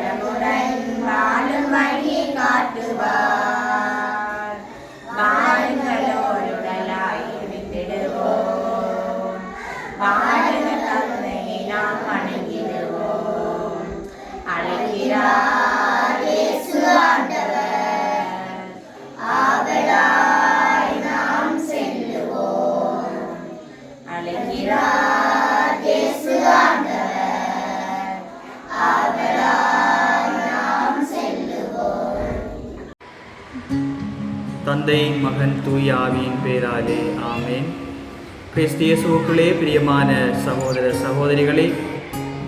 மனமுடன் வாழும் காட்டுவார். தந்தை மகன் தூய் ஆவியின் பேராலே. ஆமேன். கிறிஸ்தியசுக்குள்ளே பிரியமான சகோதர சகோதரிகளே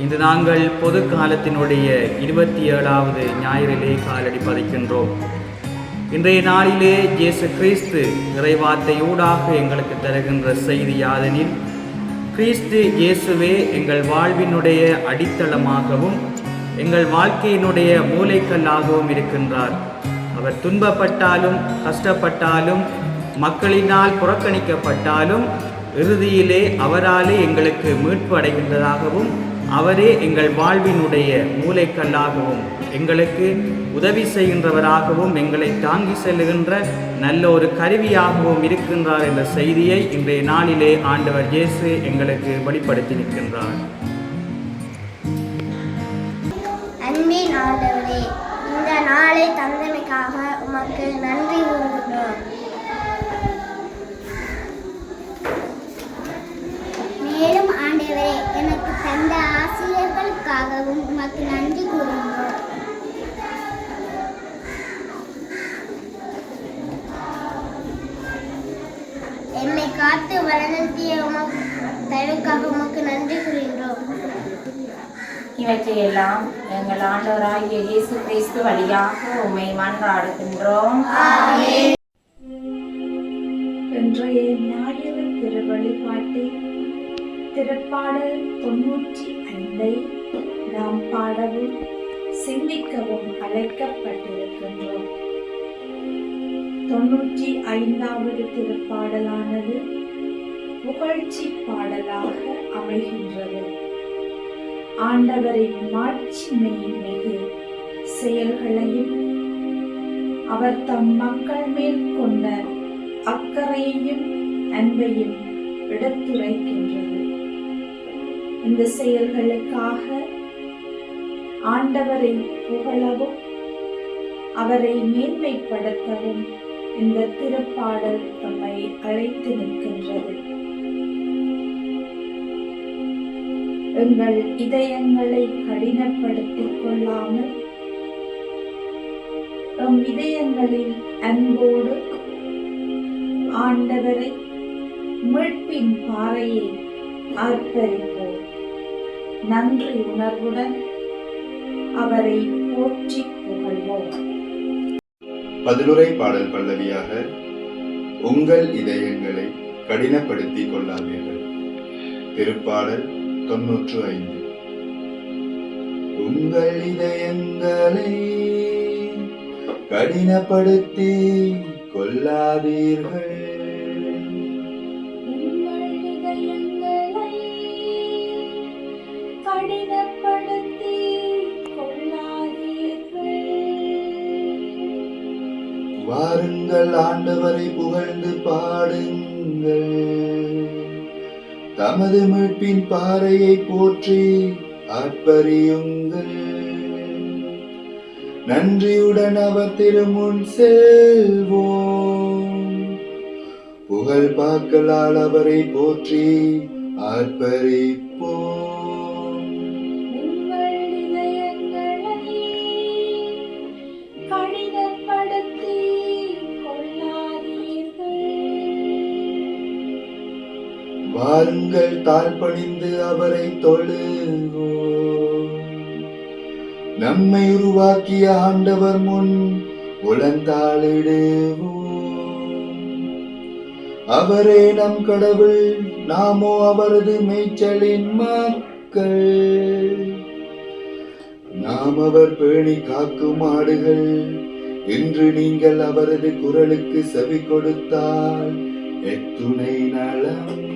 இன்று நாங்கள் பொது காலத்தினுடைய இருபத்தி ஏழாவது ஞாயிறிலே காலடி பதிக்கின்றோம். இன்றைய நாளிலே இயேசு கிறிஸ்து இறைவார்த்தையூடாக எங்களுக்கு தருகின்ற செய்தி யாதெனில் கிறிஸ்து இயேசுவே எங்கள் வாழ்வினுடைய அடித்தளமாகவும் எங்கள் வாழ்க்கையினுடைய மூளைக்கல்லாகவும் இருக்கின்றார். அவர் துன்பப்பட்டாலும் கஷ்டப்பட்டாலும் மக்களினால் புறக்கணிக்கப்பட்டாலும் இறுதியிலே அவராலே எங்களுக்கு மீட்பு அடைகின்றதாகவும் அவரே எங்கள் வாழ்வினுடைய மூளைக்கல்லாகவும் எங்களுக்கு உதவி செய்கின்றவராகவும் எங்களை தாங்கி செல்லுகின்ற நல்ல ஒரு கருவியாகவும் இருக்கின்றார் என்ற செய்தியை இன்றைய நாளிலே ஆண்டவர் இயேசு எங்களுக்கு வெளிப்படுத்தி நிற்கின்றார். அன்பின் ஆண்டவரே இந்த நாளை தந்தமைக்காக உமக்கு நன்றி கூறுகிறோம் மேலும் ஆண்டவரே எனக்கு தந்த ஆசிரியர்களுக்காகவும் உமக்கு நன்றி கூறுகிறோம் என்னை காத்து வளர்த்திய உமக்கு தயவுக்காக உமக்கு நன்றி கூறுகின்றோம் இவற்றையெல்லாம் எங்கள் ஆண்டவராகிய இயேசு கிறிஸ்து வழியாக உம்மை மன்றாடுகின்றோம். இன்றைய ஞாயிறு திருவழிபாட்டில் திருப்பாடல் தொன்னூற்றி ஐந்தை நாம் பாடவும் சிந்திக்கவும் அழைக்கப்பட்டிருக்கின்றோம். தொன்னூற்றி ஐந்தாவது திருப்பாடலானது புகழ்ச்சி பாடலாக அமைகின்றது. ஆண்டவரின் மாட்சிமை மீது செயல்களையும் அவர் தம் மக்கள் மேல் கொண்ட அக்கறையையும் அன்பையும் எடுத்துரைக்கின்றது. இந்த செயல்களுக்காக ஆண்டவரை புகழவும் அவரை மேன்மைப்படுத்தவும் இந்த திருப்பாடல் நம்மை அழைத்து நிற்கின்றது. எங்கள் இதயங்களை கடினப்படுத்திக் கொள்ளாமல் எம் இதயங்களில் அன்போடு ஆண்டவரை மீட்பின் பாறையை ஆர்ப்பரிப்போம் நன்றி உணர்வுடன் அவரை போற்றி புகழ்வோம். பதிலுரை பாடல் பல்லவியாக உங்கள் இதயங்களை கடினப்படுத்திக் கொள்ளாதீர்கள். திருப்பாடல் தொன்னூற்று ஐந்து. உங்கள் இதயங்களை கடினப்படுத்தி கொள்ளாதீர்கள். வாருங்கள் ஆண்டவரை புகழ்ந்து பாடுங்கள். தமது மீட்பின் பாறையை போற்றி ஆர்ப்பரியுங்கள் நன்றியுடன் அவர் திருமுன் செல்வோம். புகழ் பாக்கலால் அவரை போற்றி ஆர்ப்பரிப்போம் வாருங்கள் தாழ்பணிந்து அவரை தொழுவோம் நம்மை உருவாக்கிய ஆண்டவர் முன் உளந்தாளிடுவோம் அவரே நம் கடவுள் நாமோ அவரது மேய்ச்சலின் மக்கள். நாம் அவர் பேணி காக்கும் ஆடுகள் இன்று நீங்கள் அவரது குரலுக்கு செவி கொடுத்தால் எத்துணை நலம்.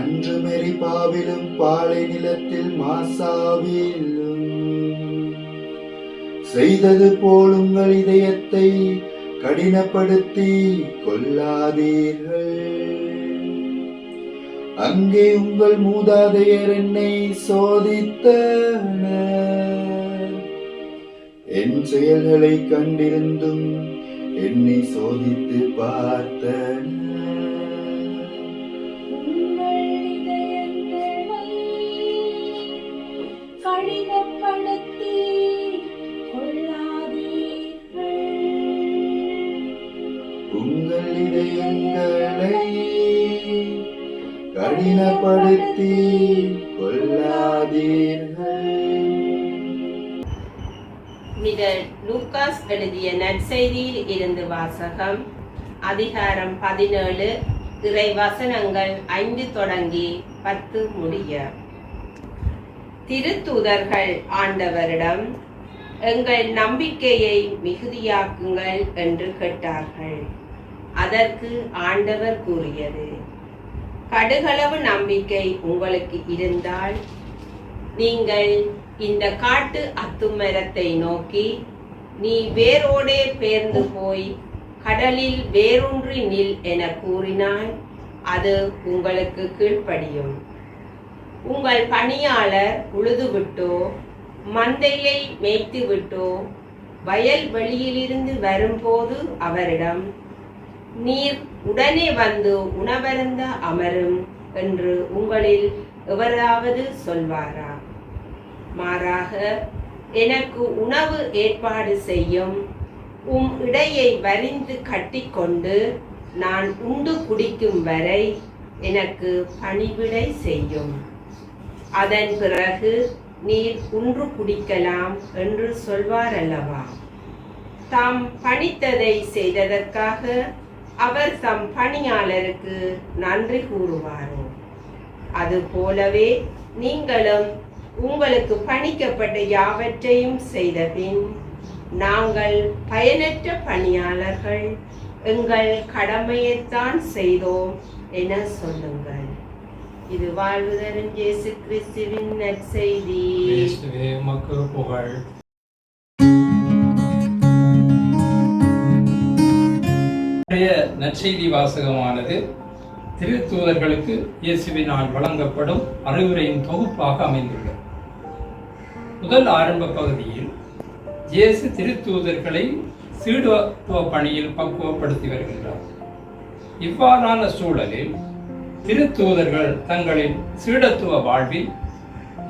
அன்று மெரிபாவிலும் பாலை நிலத்தில் மாசாவிலும். செய்தது போல் உங்கள் இதயத்தை கடினப்படுத்தி கொள்ளாதீர்கள். அங்கே உங்கள் மூதாதையர் என்னை சோதித்தனர். என் செயல்களை கண்டிருந்தும் என்னை சோதித்து பார்த்தனர். இதயங்களை கடினப்படுத்தி கொள்ளாதீர்கள். லூக்காஸ் எழுதிய நற்செய்தியில் இருந்து வாசகம். அதிகாரம் பதினேழு இறை வசனங்கள் ஐந்து தொடங்கி பத்து முடிய. திருத்தூதர்கள் ஆண்டவரிடம் எங்கள் நம்பிக்கையை மிகுதியாக்குங்கள் என்று கேட்டார்கள். அதற்கு ஆண்டவர் கூறியது கடுகளவு நம்பிக்கை உங்களுக்கு இருந்தால் நீங்கள் இந்த காட்டு அத்துமரத்தை நோக்கி நீ வேரோடே பேர்ந்து போய் கடலில் வேரூன்றி நில் என கூறினால் அது உங்களுக்கு கீழ்ப்படியும். உங்கள் பணியாளர் உழுதுவிட்டோ மந்தையை மேய்த்துவிட்டோ வயல் வெளியிலிருந்து வரும்போது அவரிடம் நீர் உடனே வந்து உணவருந்த அமரும் என்று உங்களில் எவராவது சொல்வாரா? மாறாக எனக்கு உணவு ஏற்பாடு செய்யும் உம் இடையை வரிந்து கட்டிக்கொண்டு நான் உண்டு குடிக்கும் வரை எனக்கு பணிவிடை செய்யும். அதன் பிறகு நீர் உன்று குடிக்கலாம் என்று சொல்வாரல்லவா? தாம் பணித்ததை செய்ததற்காக அவர் தம் பணியாளருக்கு நன்றி கூறுவாரோ. அது போலவே நீங்களும் உங்களுக்கு பணிக்கப்பட்ட யாவற்றையும் செய்தபின் நாங்கள் பயனற்ற பணியாளர்கள் எங்கள் கடமையைத்தான் செய்தோம் என சொல்லுங்கள். இது வாழ்வுதரும் இயேசு கிறிஸ்துவின் நற்செய்தி புகழ். இன்றைய நற்செய்தி வாசகமானது திருத்தூதர்களுக்கு இயேசுவினால் வழங்கப்படும் அறிவுரையின் தொகுப்பாக அமைந்துள்ளது. முதல் ஆரம்ப பகுதியில் இயேசு திருத்தூதர்களை சீடுத்துவ பணியில் பக்குவப்படுத்தி வருகின்றார். இவ்வாறான சூழலில் திருத்தூதர்கள் தங்களின் சீடத்துவ வாழ்வில்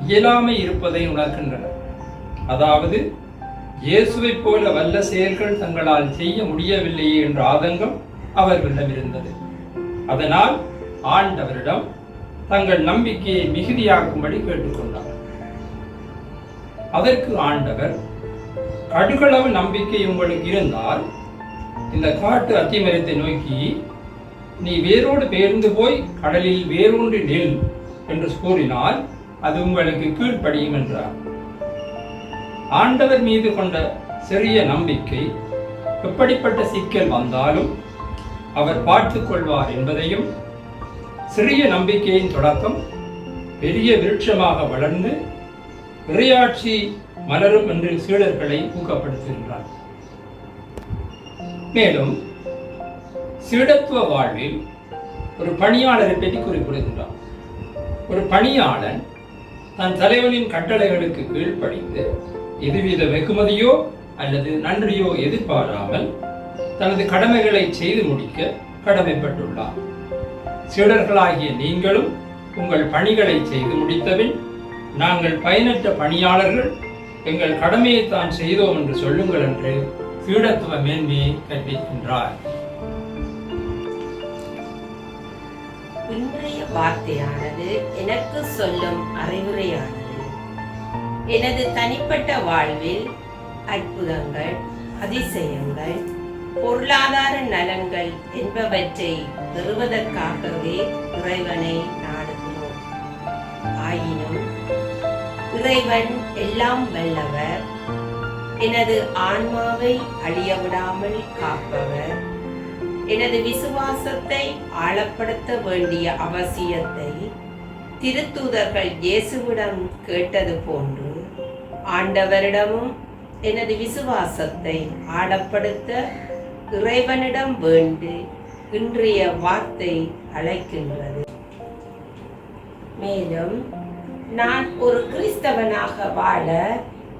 இயலாமை இருப்பதை உணர்கின்றனர். அதாவது இயேசுவைப் போல வல்ல செயல்கள் தங்களால் செய்ய முடியவில்லையே என்ற ஆதங்கம் அவர்களிடம் இருந்தது. அதனால் ஆண்டவரிடம் தங்கள் நம்பிக்கையை மிகுதியாக்கும்படி கேட்டுக்கொண்டார். அதற்கு ஆண்டவர் கடுகளவு நம்பிக்கை உங்களுக்கு இருந்தால் இந்த காட்டு அத்திமரத்தை நோக்கி நீ வேரோடு பெயர்ந்து போய் கடலில் வேரூன்றி நெல் என்று கூறினால் அது உங்களுக்கு கீழ்ப்படியும் என்றார். ஆண்டவர் மீது கொண்ட சிறிய நம்பிக்கை எப்படிப்பட்ட சிக்கல் வந்தாலும் அவர் பார்த்துக் கொள்வார் என்பதையும் சிறிய நம்பிக்கையின் தொடக்கம் பெரிய விருட்சமாக வளர்ந்து இறையாட்சி மலரும் என்று சீடர்களை ஊக்கப்படுத்துகின்றார். மேலும் சீடத்துவ வாழ்வில் ஒரு பணியாளரை பற்றி குறிப்பிடுகின்றார். ஒரு பணியாளன் தன் தலைவனின் கட்டளைகளுக்கு கீழ்ப்படிந்து எதுவித வெகுமதியோ அல்லது நன்றியோ எதிர்பாராமல் தனது கடமைகளை செய்து முடிக்க கடமைப்பட்டுள்ளார். சீடர்களாகிய நீங்களும் உங்கள் பணிகளை செய்து முடித்தபின் நாங்கள் பயனற்ற பணியாளர்கள் எங்கள் கடமையை தான் செய்தோம் என்று சொல்லுங்கள் என்று சீடத்துவ மேன்மையை கற்பிக்கின்றார். இன்றைய வார்த்தையானது எனக்கு சொல்லும் அறிவுரையானது. எனது தனிப்பட்ட வாழ்வில் அற்புதங்கள் அதிசயங்கள் பொருளாதார நலன்கள் என்பவற்றை பெறுவதற்காகவே இறைவனை நாடுகிறோம். ஆயினும் இறைவன் எல்லாம் வல்லவர் எனது ஆன்மாவை அழியவிடாமல் காப்பவர் எனது விசுவாசத்தை ஆழப்படுத்த வேண்டிய அவசியத்தை திருத்தூதர்கள் இயேசுவிடம் கேட்டது போன்று ஆண்டவரிடமும் எனது விசுவாசத்தை ஆழப்படுத்த இறைவனிடம் வேண்டு இன்றைய வார்த்தை அழைக்கின்றது. மேலும் நான் ஒரு கிறிஸ்தவனாக வாழ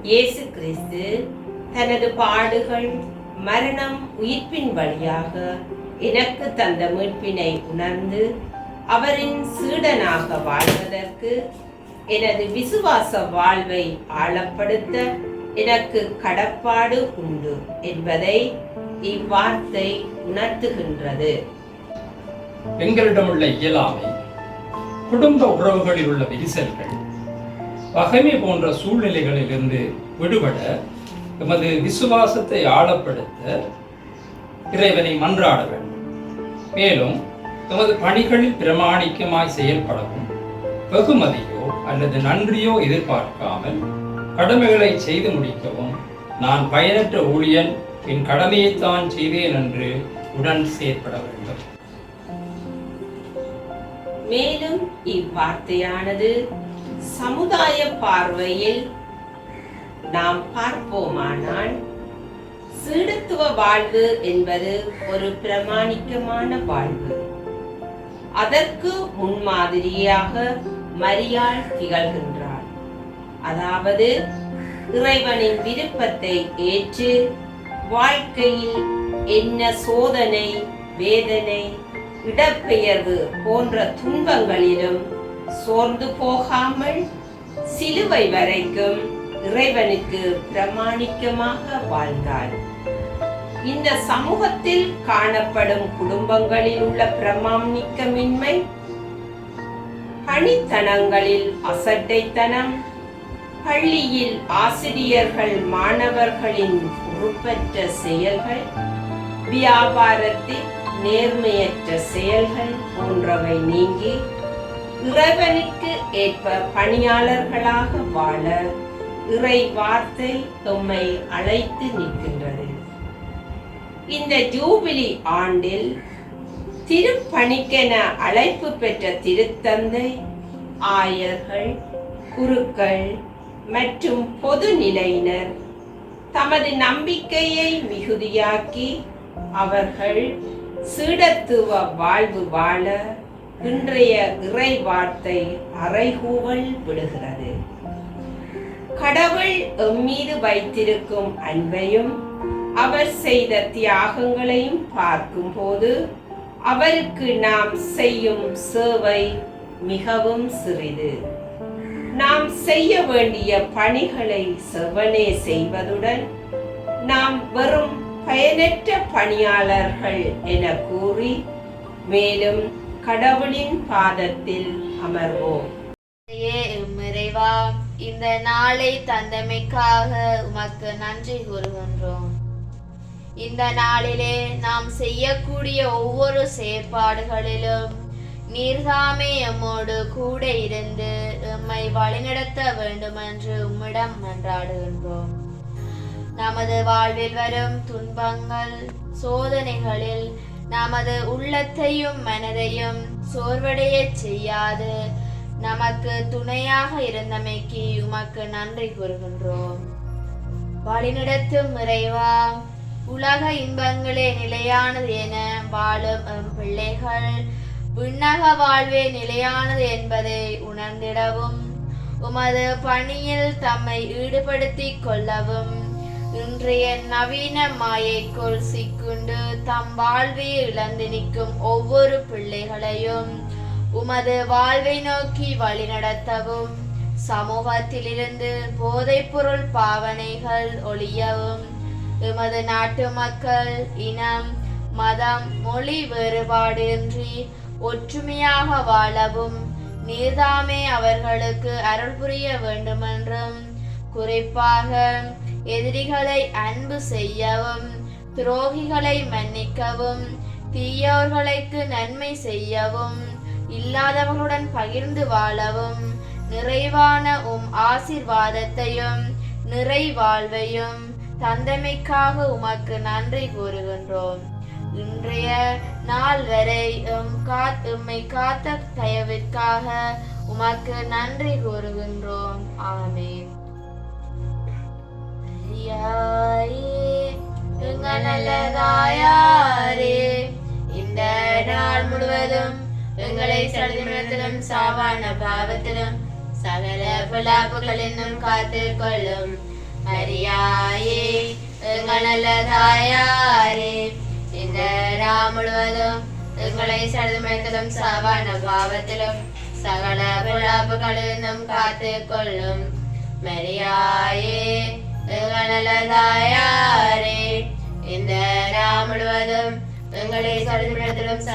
இயேசு கிறிஸ்து தனது பாடுகள் மரணம் உயிர்ப்பின் வழியாக எனக்கு தந்த மீட்பினை உணர்ந்து அவரின் சீடனாக வாழ்வதற்கு எனது விசுவாச வாழ்வை ஆழப்படுத்த எனக்கு கடப்பாடு உண்டு என்பதை இவ்வார்த்தை உணர்த்துகின்றது. எங்களிடமுள்ள இயலாமை குடும்ப உறவுகளில் உள்ள விரிசல்கள் பகைமை போன்ற சூழ்நிலைகளிலிருந்து விடுபட எமது விசுவாசத்தை ஆழப்படுத்த இறைவனை மன்றாட வேண்டும். மேலும் எமது பணிகளில் பிரமாணிக்கமாய் செயல்படவும் வெகுமதியோ அல்லது நன்றியோ எதிர்பார்க்காமல் கடமைகளை செய்து முடிக்கவும் நான் பயனற்ற ஊழியன் என் கடமையைத்தான் செய்தேன் என்று உடன் செயற்பட வேண்டும். மேலும் இவ்வார்த்தையானது சமுதாய பார்வையில் நாம் பார்ப்போமானால் சீடத்துவ வாழ்வு என்பது ஒரு பிரமாணிக்கமான வாழ்வு. அதற்கு முன்மாதிரியாக மரியாள் திகழ்கின்றாள் அதாவது இறைவனின் விருப்பத்தை ஏற்று வாழ்க்கையில் என்ன சோதனை வேதனை இடப்பெயர்வு போன்ற துன்பங்களிலும் சோர்ந்து போகாமல் சிலுவை வரைக்கும் இறைவனுக்கு பிரமாணிக்கமாக வாழ்ந்தாள் இந்த சமூகத்தில் காணப்படும் குடும்பங்களில் உள்ள பிரமாணிக்கமின்மை பணித்தனங்களில் அசட்டைத்தனம் பள்ளியில் ஆசிரியர்கள் மாணவர்களின் பொறுப்பற்ற செயல்கள் வியாபாரத்தில் நேர்மையற்ற செயல்கள் போன்றவை நீங்கி இறைவனுக்கு ஏற்ப பணியாளர்களாக வாழ இறை வார்த்தை எம்மை அழைத்து நிற்கின்றது. இந்த ஜூபிலி ஆண்டில் திருப்பணிக்கென அழைப்பு பெற்ற திருத்தந்தை ஆயர்கள் குருக்கள் மற்றும் பொது நிலையினர் தமது நம்பிக்கையை மிகுதியாக்கி அவர்கள் சீடத்துவ வாழ்வு வாழ இன்றைய இறை வார்த்தை அறைகூவல் விடுகிறது. கடவுள் எம்மீது வைத்திருக்கும் அன்பையும் அவர் செய்த தியாகங்களையும் பார்க்கும்போது அவருக்கு நாம் செய்யும் சேவை மிகவும் சிறிது. நாம் செய்ய வேண்டிய பணிகளை செவ்வனே செய்வதுடன் நாம் வெறும் பயனற்ற பணியாளர்கள் என கூறி மேலும் கடவுளின் பாதத்தில் அமர்வோம். இறைவா இந்த நாளை தந்தமைக்காக உமக்கு நன்றி கூறுகின்றோம். இந்த நாளிலே நாம் செய்யக்கூடிய ஒவ்வொரு செயற்பாடுகளிலும் நீர்தாமே எம்மோடு கூட இருந்து எம்மை வழிநடத்த வேண்டும் என்று உம்மிடம் மன்றாடுகின்றோம் நமது வாழ்வில் வரும் துன்பங்கள் சோதனைகளில் நமது உள்ளத்தையும் மனதையும் சோர்வடையச் செய்யாது. நமக்கு துணையாக இருந்தமைக்கு உமக்கு நன்றி கூறுகின்றோம். வழிநடத்தும் இறைவா உலக இன்பங்களே நிலையானது என வாழும் பிள்ளைகள். விண்ணக வாழ்வே நிலையானது என்பதை உணர்ந்திடவும் உமது பணியில் தம்மை ஈடுபடுத்திக் கொள்ளவும் இன்றைய நவீன மாயைக்குள் சிக்குண்டு தம் வாழ்வை இழந்து நிற்கும் ஒவ்வொரு பிள்ளைகளையும் உமது வாழ்வை நோக்கி வழிநடத்தவும் சமூகத்திலிருந்து போதைப்பொருள் பாவனைகள் ஒழியவும் எமது நாட்டு மக்கள் இனம் மதம் மொழி வேறுபாடின்றி ஒற்றுமையாக வாழவும் நீர்தாமே அவர்களுக்கு அருள் புரிய வேண்டுமென்றும் குறிப்பாக எதிரிகளை அன்பு செய்யவும் துரோகிகளை மன்னிக்கவும் தீயோர்களுக்கு நன்மை செய்யவும் இல்லாதவர்களுடன் பகிர்ந்து வாழவும் நிறைவான உம் ஆசிர்வாதத்தையும் நிறைவாழ்வையும் தந்தமைக்காக உமக்கு நன்றி கூறுகின்றோம். இன்றைய நாள் வரை உம்மை காத்த தயவிற்காக உமக்கு நன்றி கூறுகின்றோம். ஆமே நல்லதாயாரே இந்த நாள் முழுவதும் எங்களை சடுதினத்திலும் சாவான பாவத்திலும் சகல பிளாப்புகளிலும் காத்து கொள்ளும் மரியாயே எங்கள் நல்லதாயாரே இந்த நாள் முழுவதும் எங்களை சடுதினத்திலும் சாவான பாவத்திலும் சகல பிளாப்புகளிலும் காத்து கொள்ளும் மரியாயே எங்கள் நல்லதாயாரே இந்த நாள் முழுவதும் எங்களை சடுதினத்திலும்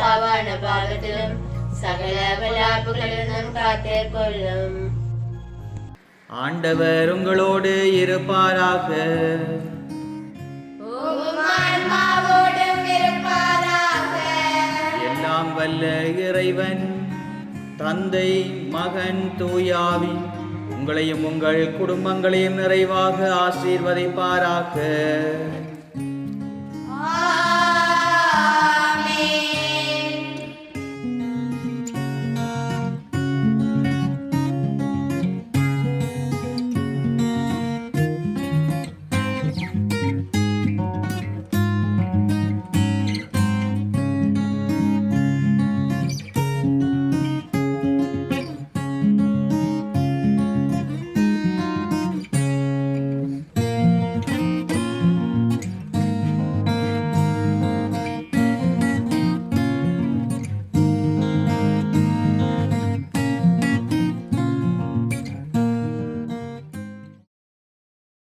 ஆண்டவர் உங்களோடு இருப்பாராக. எல்லாம் வல்ல இறைவன் தந்தை மகன் தூயாவி உங்களையும் உங்கள் குடும்பங்களையும் நிறைவாக ஆசீர்வதிப்பாராக.